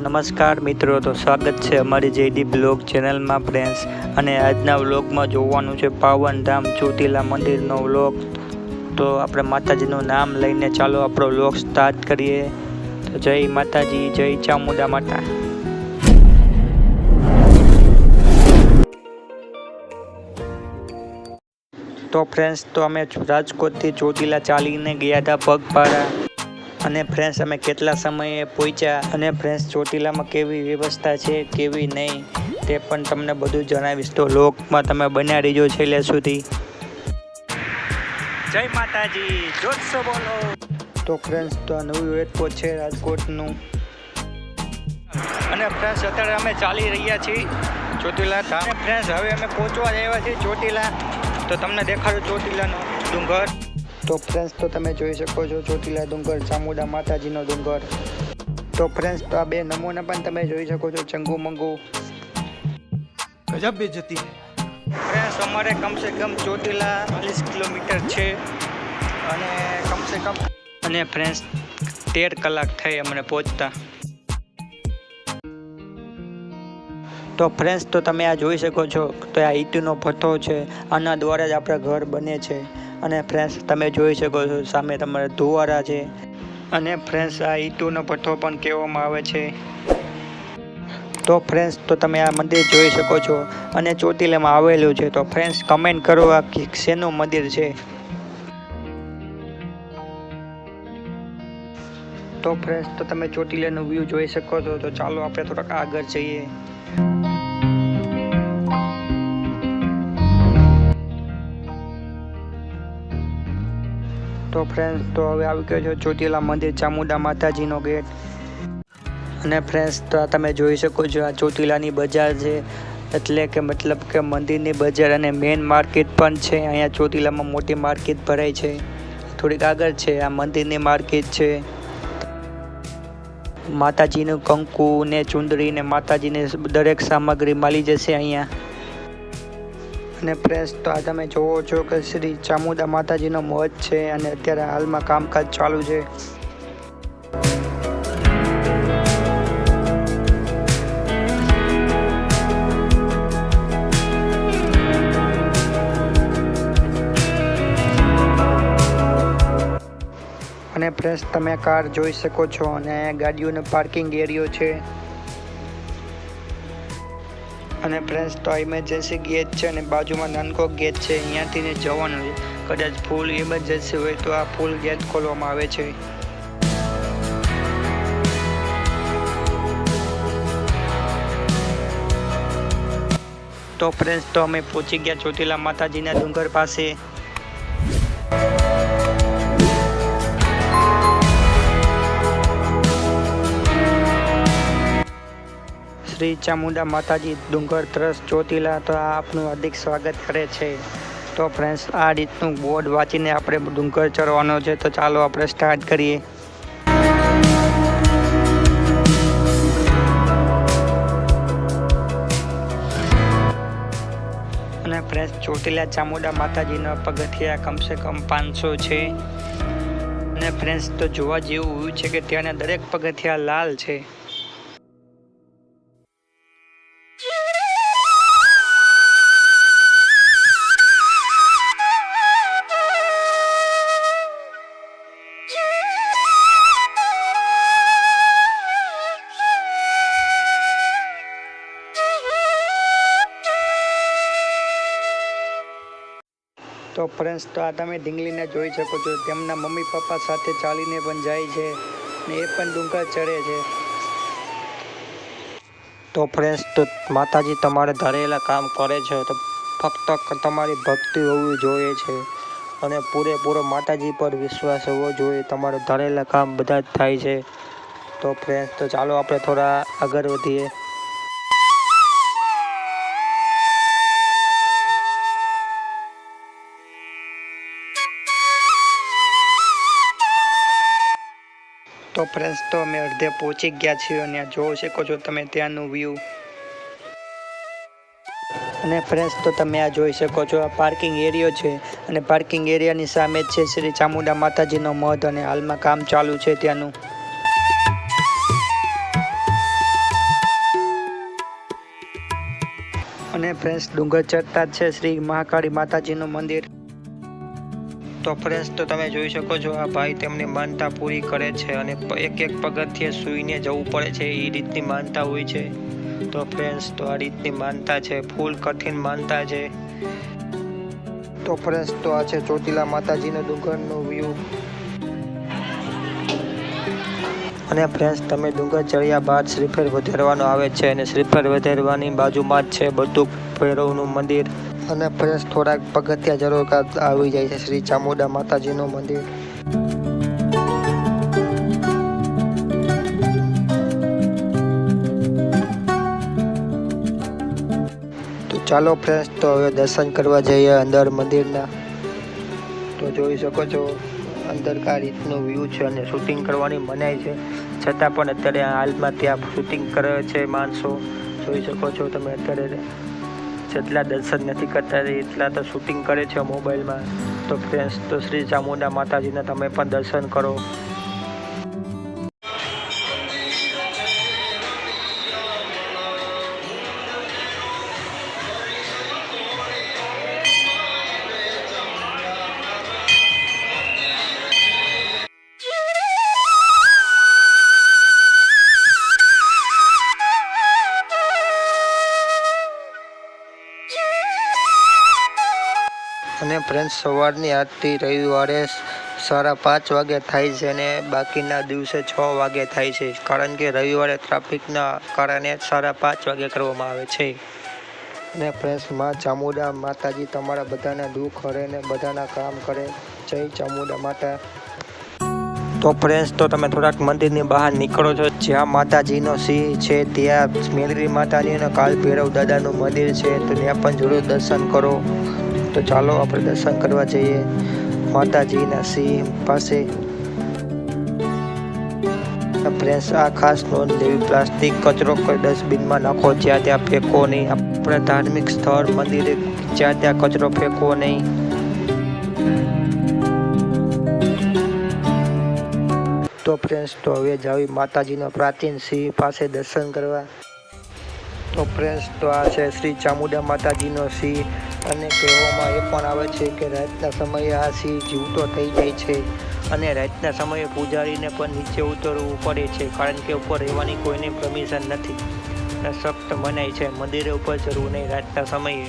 નમસ્કાર મિત્રો, તો સ્વાગત છે અમારી જેડી બ્લોગ ચેનલમાં ફ્રેન્ડ્સ. અને આજના વ્લોગમાં જોવાનું છે પાવનધામ ચોટીલા મંદિરનો વ્લોગ. તો આપણે માતાજીનું નામ લઈને ચાલો આપણો વ્લોગ સ્ટાર્ટ કરીએ. તો જય માતાજી, જય ચામુંડા માતા. તો ફ્રેન્ડ્સ, તો અમે રાજકોટથી ચોટીલા ચાલીને ગયા હતા પગપાળા. અને ફ્રેન્ડ્સ અમે કેટલા સમયે પહોંચ્યા અને ફ્રેન્ડ્સ ચોટીલામાં કેવી વ્યવસ્થા છે, કેવી નહીં, તે પણ તમને બધું જણાવીશ. તો લોકમાં તમે બન્યા રહીજો છેલ્લે સુધી. જય માતાજી જોશો બોલો. તો ફ્રેન્ડ્સ તો નવું એરપોર્ટ છે રાજકોટનું. અને ફ્રેન્ડ્સ અત્યારે અમે ચાલી રહ્યા છીએ ચોટીલા ધામ. ફ્રેન્ડ્સ હવે અમે પહોંચવા આવ્યા છીએ ચોટીલા. તો તમને દેખાડું ચોટીલાનો ડુંગર. તો ફ્રેન્ડ્સ તો તમે જોઈ શકો છો ચોટીલા ડુંગર ચામુંડા માતાજીનો ડુંગર. તો ફ્રેન્ડ્સ તો આ બે નમૂના પણ તમે જોઈ શકો છો ચંગુ મંગુ. ગજબ બે ફ્રેન્ડ્સ અમારે કમસે કમ ચોટીલા ચાલીસ કિલોમીટર છે અને કમસે કમ અને ફ્રેન્ડ્સ તેર કલાક થઈ અમને પહોંચતા. તો ફ્રેન્ડ્સ તો તમે આ જોઈ શકો છો તો આ ઈંટનો ભથ્થો છે. આના દ્વારા જ આપણા ઘર બને છે. અને ફ્રેન્ડ્સ તમે જોઈ શકો છો, સામે તમારે ધુવારા છે. અને ફ્રેન્ડ્સ આ ઈટુનો ભઠ્ઠો પણ કહેવામાં આવે છે. તો ફ્રેન્ડ્સ તો તમે આ મંદિર જોઈ શકો છો. અને ચોટીલામાં આવેલું છે. તો ફ્રેન્ડ્સ કમેન્ટ કરો આ શેનું મંદિર છે. તો ફ્રેન્ડ્સ તો તમે ચોટીલાનું વ્યૂ જોઈ શકો છો. તો ચાલો આપણે થોડાક આગળ જઈએ. તો ફ્રેન્ડ્સ તો હવે આવી ગયો છો ચોટીલા મંદિર ચામુંડા માતાજીનો ગેટ. અને ફ્રેન્ડ્સ તો આ તમે જોઈ શકો છો આ ચોટીલાની બજાર છે. એટલે કે મતલબ કે મંદિરની બજાર અને મેઇન માર્કેટ પણ છે. અહીંયા ચોટીલામાં મોટી માર્કેટ ભરાય છે. થોડીક આગળ છે, આ મંદિરની માર્કેટ છે. માતાજીનું કંકુ ને ચુંદડી ને માતાજીને દરેક સામગ્રી મળી જશે અહીંયા. અને પ્રેસ તો આ તમે જોવો છો કે શ્રી ચામુંડા માતાજીનો મઠ છે અને અત્યારે હાલમાં કામકાજ ચાલુ છે. અને ફ્રેન્ડ્સ તમે કાર જોઈ શકો છો અને ગાડીઓનો પાર્કિંગ એરિયો છે. અને ફ્રેન્ડ્સ તો ઇમરજન્સી ગેટ છે અને બાજુમાં નાનકો ગેટ છે. અહીંયાથી ને જવાનું છે. કદાચ ફૂલ ઇમરજન્સી હોય તો આ ફૂલ ગેટ ખોલવામાં આવે છે. તો ફ્રેન્ડ્સ તો અમે પહોંચી ગયા ચોટીલા માતાજીના ડુંગર પાસે. શ્રી ચામુંડા માતાજી ડુંગર ત્રસ ચોટીલા તો આપનું હાર્દિક સ્વાગત કરે છે. તો ફ્રેન્ડ્સ આ રીતનું બોર્ડ વાંચીને આપણે ડુંગર ચડવાનો છે. તો ચાલો આપણે સ્ટાર્ટ કરીએ. અને ફ્રેન્ડ્સ ચોટીલા ચામુંડા માતાજીના પગથિયા કમસે કમ પાંચસો છે. અને ફ્રેન્ડ્સ તો જોવા જેવું છે કે ત્યાંના દરેક પગથિયા લાલ છે. તો ફ્રેન્ડ્સ તો આ તમે ઢીંગલીને જોઈ શકો છો. તેમના મમ્મી પપ્પા સાથે ચાલીને પણ જાય છે ને એ પણ ડુંગર ચડે છે. તો ફ્રેન્ડ્સ તો માતાજી તમારે ધરેલા કામ કરે છે તો ફક્ત તમારી ભક્તિ હોવી જોઈએ છે અને પૂરેપૂરો માતાજી પર વિશ્વાસ હોવો જોઈએ. તમારે ધરેલા કામ બધા જ થાય છે. તો ફ્રેન્ડ્સ તો ચાલો આપણે થોડા આગળ વધીએ. તો ફ્રેન્ડ્સ તો અમે અડધે પહોંચી ગયા છીએ અને જોઈ શકો છો તમે ત્યાંનું વ્યૂ અને ફ્રેન્ડ્સ તો તમે આ જોઈ શકો છો, આ પાર્કિંગ એરિયો છે. અને પાર્કિંગ એરિયાની સામે છે શ્રી ચામુંડા માતાજીનો મધ અને હાલમાં કામ ચાલુ છે ત્યાંનું. અને ફ્રેન્ડ્સ ડુંગર ચડતા છે શ્રી મહાકાળી માતાજીનું મંદિર. તો ફ્રેન્ડ્સ તો તમે જોઈ શકો છો, આ ભાઈ તેમની માનતા પૂરી કરે છે અને એક એક પગથિયે સૂઈને જવું પડે છે, એ રીતની માનતા હોય છે. તો ફ્રેન્ડ્સ તો આ રીતની માનતા છે, ફૂલ કઠિન માનતા છે. તો ફ્રેન્ડ્સ તો આ છે ચોટીલા માતાજીનો ડુંગરનો વ્યૂ અને ફ્રેન્ડ્સ તમે ડુંગર ચડ્યા બાદ શ્રીફળ વધારવાનો આવે છે અને શ્રીફળ વધારવાની બાજુમાં જ છે બધું ભૈરવનું મંદિર. અને ફ્રેશ થોડાક પગથિયા જરૂર આવી જાય છે. શ્રી ચામુંડા માતાજીનું મંદિર. તો ચાલો ફ્રેન્ડ્સ તો હવે દર્શન કરવા જઈએ અંદર મંદિરના. તો જોઈ શકો છો, અંદર કા રીતનું વ્યૂ છે અને શૂટિંગ કરવાની મનાઈ છે. છતાં પણ અત્યારે હાલમાં ત્યાં શૂટિંગ કરે છે માણસો. જોઈ શકો છો તમે અત્યારે જેટલા દર્શન નથી કરતા એટલા તો શૂટિંગ કરે છે મોબાઈલમાં. તો ફ્રેન્ડ્સ તો શ્રી ચામુંડા માતાજીના તમે પણ દર્શન કરો. ફ્રેન્ડ્સ સવારની આજથી રવિવારે સાડા પાંચ વાગે થાય છે અને બાકીના દિવસે છ વાગે થાય છે. કારણ કે રવિવારે ટ્રાફિકના કારણે સાડા પાંચ વાગે કરવામાં આવે છે. અને ફ્રેન્ડ્સમાં ચામુંડા માતાજી તમારા બધાના દુઃખ હરે ને બધાના કામ કરે. જય ચામુંડા માતા. તો ફ્રેન્ડ્સ તો તમે થોડાક મંદિરની બહાર નીકળો છો. જ્યાં માતાજીનો સિંહ છે, ત્યાં મેલરી માતાજી અને કાલ ભૈરવ દાદાનું મંદિર છે. તો ત્યાં પણ જરૂર દર્શન કરો. તો ચાલો આપણે દર્શન કરવા જઈએ. માતાજીના સિંહ પાસે. ફ્રેન્ડ્સ આ ખાસ નોંધ લેવી. પ્લાસ્ટિક કચરો કોઈ ડસ્ટબિનમાં નાખો જ્યાં ત્યાં ફેંકો નહીં. આપણે ધાર્મિક સ્થળ, મંદિરે જ્યાં ત્યાં કચરો ફેંકવો નહીં. તો ફ્રેન્ડ્સ તો હવે જાવી માતાજીના પ્રાચીન સિંહ પાસે દર્શન કરવા. તો ફ્રેન્ડ્સ તો આ છે શ્રી ચામુંડા માતાજીનો સિંહ. અને કહેવામાં એ પણ આવે છે કે રાતના સમયે આ સિંહ જીવતો થઈ જાય છે અને રાતના સમયે પૂજારીને પણ નીચે ઉતરવું પડે છે કારણ કે ઉપર રહેવાની કોઈની પરમિશન નથી. સખ્ત મનાય છે, મંદિરે ઉપર ચડવું નહીં, રાતના સમયે.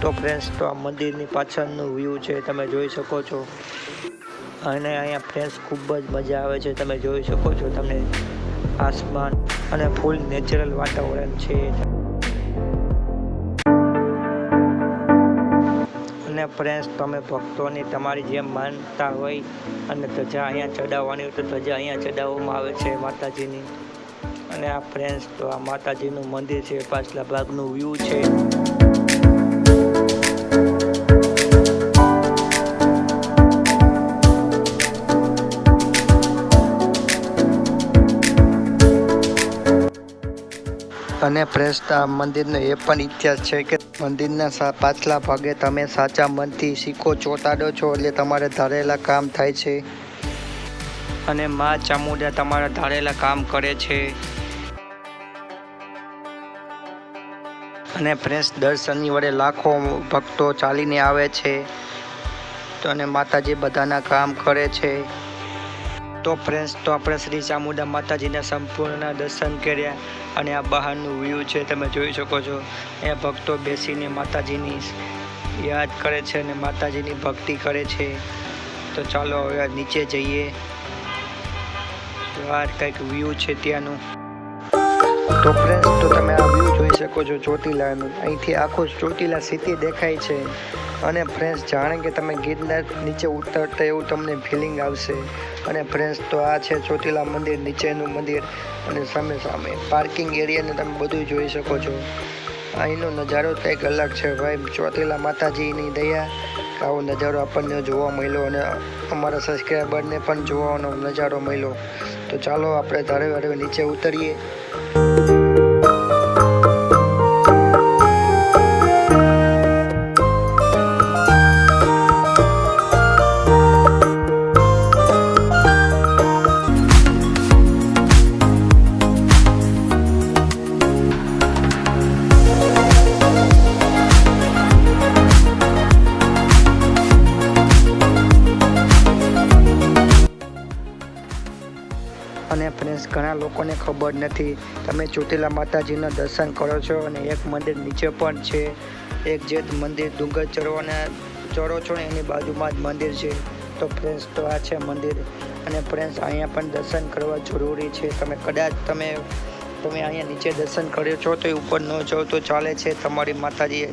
તો ફ્રેન્ડ્સ તો આ મંદિરની પાછળનું વ્યૂ છે, તમે જોઈ શકો છો. અને અહીંયા ફ્રેન્ડ્સ ખૂબ જ મજા આવે છે, તમે જોઈ શકો છો તમને આસમાન અને ફૂલ નેચરલ વાતાવરણ છે. ફ્રેન્ડ્સ તમે ભક્તોની તમારી જેમ માનતા હોય અને ધજા અહીંયા ચડાવવાની હોય તો ધજા અહીંયા ચડાવવામાં આવે છે માતાજીની. અને આ ફ્રેન્ડ્સ તો આ માતાજીનું મંદિર છે પાછલા ભાગનું વ્યૂ છે. અને ફ્રેન્ડ્સ મંદિરનો એ પણ ઇતિહાસ છે કે મંદિરના પાછલા ભાગે તમે સાચા મનથી સિક્કો ચોંટાડો છો એટલે તમારે ધારેલા કામ થાય છે. અને મા ચામુંડા તમારા ધારેલા કામ કરે છે. અને ફ્રેન્સ દર શનિવારે લાખો ભક્તો ચાલીને આવે છે. અને માતાજી બધાના કામ કરે છે. તો ફ્રેન્ડ્સ તો આપણે શ્રી ચામુંડા માતાજીના સંપૂર્ણ દર્શન કર્યા અને આ બહારનું વ્યૂ છે, તમે જોઈ શકો છો. એ ભક્તો બેસીને માતાજીની યાદ કરે છે અને માતાજીની ભક્તિ કરે છે. તો ચાલો હવે નીચે જઈએ. તો કંઈક વ્યૂ છે ત્યાંનું. તો ફ્રેન્ડ્સ તો તમે આ જોઈ શકો છો ચોટીલાનું અહીંથી આખું ચોટીલા સિટી દેખાય છે. અને ફ્રેન્ડ્સ જાણે કે તમે ગિરનાર નીચે ઉતરતા એવું તમને ફિલિંગ આવશે. અને ફ્રેન્ડ્સ તો આ છે ચોટીલા મંદિર, નીચેનું મંદિર. અને સામે સામે પાર્કિંગ એરિયાને તમે બધું જોઈ શકો છો. અહીંનો નજારો કંઈક અલગ છે ભાઈ. ચોટીલા માતાજીની દયા આવો નજારો આપણને જોવા મળ્યો અને અમારા સબસ્ક્રાઈબરને પણ જોવાનો નજારો મળ્યો. તો ચાલો આપણે ધારે ધારે નીચે ઉતરીએ. લોકોને ખબર નથી. તમે ચોટીલા માતાજીના દર્શન કરો છો અને એક મંદિર નીચે પણ છે. એક જે મંદિર, ડુંગર ચડવાના ચડો છો ને એની બાજુમાં જ મંદિર છે. તો ફ્રેન્ડ્સ તો આ છે મંદિર. અને ફ્રેન્ડ્સ અહીંયા પણ દર્શન કરવા જરૂરી છે. તમે કદાચ તમે તમે અહીંયા નીચે દર્શન કર્યો છો તો એ ઉપર ન જાઓ તો ચાલે છે તમારી માતાજીએ.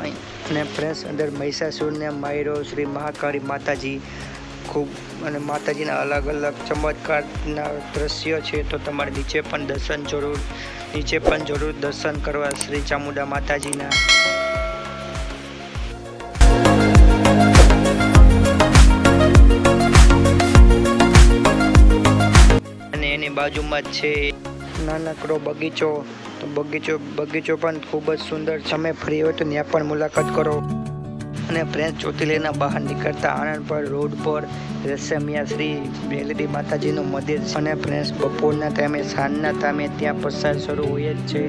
અહીં અને ફ્રેન્ડ્સ અંદર મહિષાસુરને માયરો શ્રી મહાકાળી માતાજી. ખૂબ અને માતાજીના અલગ અલગ ચમત્કારના દ્રશ્યો છે, તો તમારે નીચે પણ દર્શન જરૂર, નીચે પણ જરૂર દર્શન કરવા શ્રી ચામુંડા માતાજીના. અને એની બાજુમાં જ છે નાનકડો બગીચો, તો બગીચો બગીચો પણ ખૂબ જ સુંદર. છે તમે ફ્રી હોય તો ત્યાં પણ મુલાકાત કરો. અને ફ્રેન્ચ ચોટીલીના બહાર નીકળતા આણંદ પર, રોડ પર રેશમિયા શ્રી મેલડી માતાજીનું મંદિર અને પ્રેસ બપોરના ટાઈમે, સાંજના ટાઈમે ત્યાં પ્રસાદ શરૂ હોય જ છે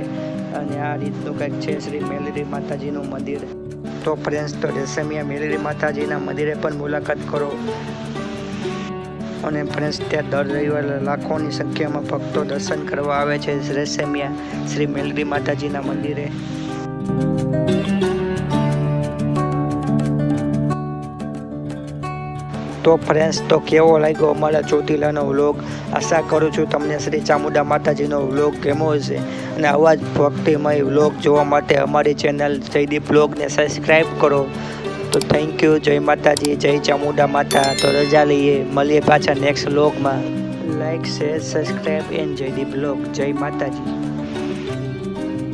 અને આ રીતનું કંઈક છે શ્રી મેલડી માતાજીનું મંદિર. તો ફ્રેન્ડ્સ, તો રેશમિયા મેલડી માતાજીના મંદિરે પણ મુલાકાત કરો. અને ફ્રેન્ડ્સ, ત્યાં દર રવિવારે લાખોની સંખ્યામાં ભક્તો દર્શન કરવા આવે છે રેશમિયા શ્રી મેલડી માતાજીના મંદિરે. તો ફ્રેન્ડ્સ તો કેવો લાગ્યો અમારા ચોટીલાનો વ્લોગ આશા કરું છું તમને શ્રી ચામુંડા માતાજીનો વ્લોગ કેમો હશે? અને આવા જ ભક્તિમય વ્લોગ જોવા માટે અમારી ચેનલ જયદીપ વ્લોગને સબસ્ક્રાઈબ કરો. તો થેન્ક યુ જય માતાજી, જય ચામુંડા માતા. તો રજા લઈએ, મળીએ પાછા નેક્સ્ટ વ્લોગમાં like share subscribe and Jaydeep vlog જય માતાજી.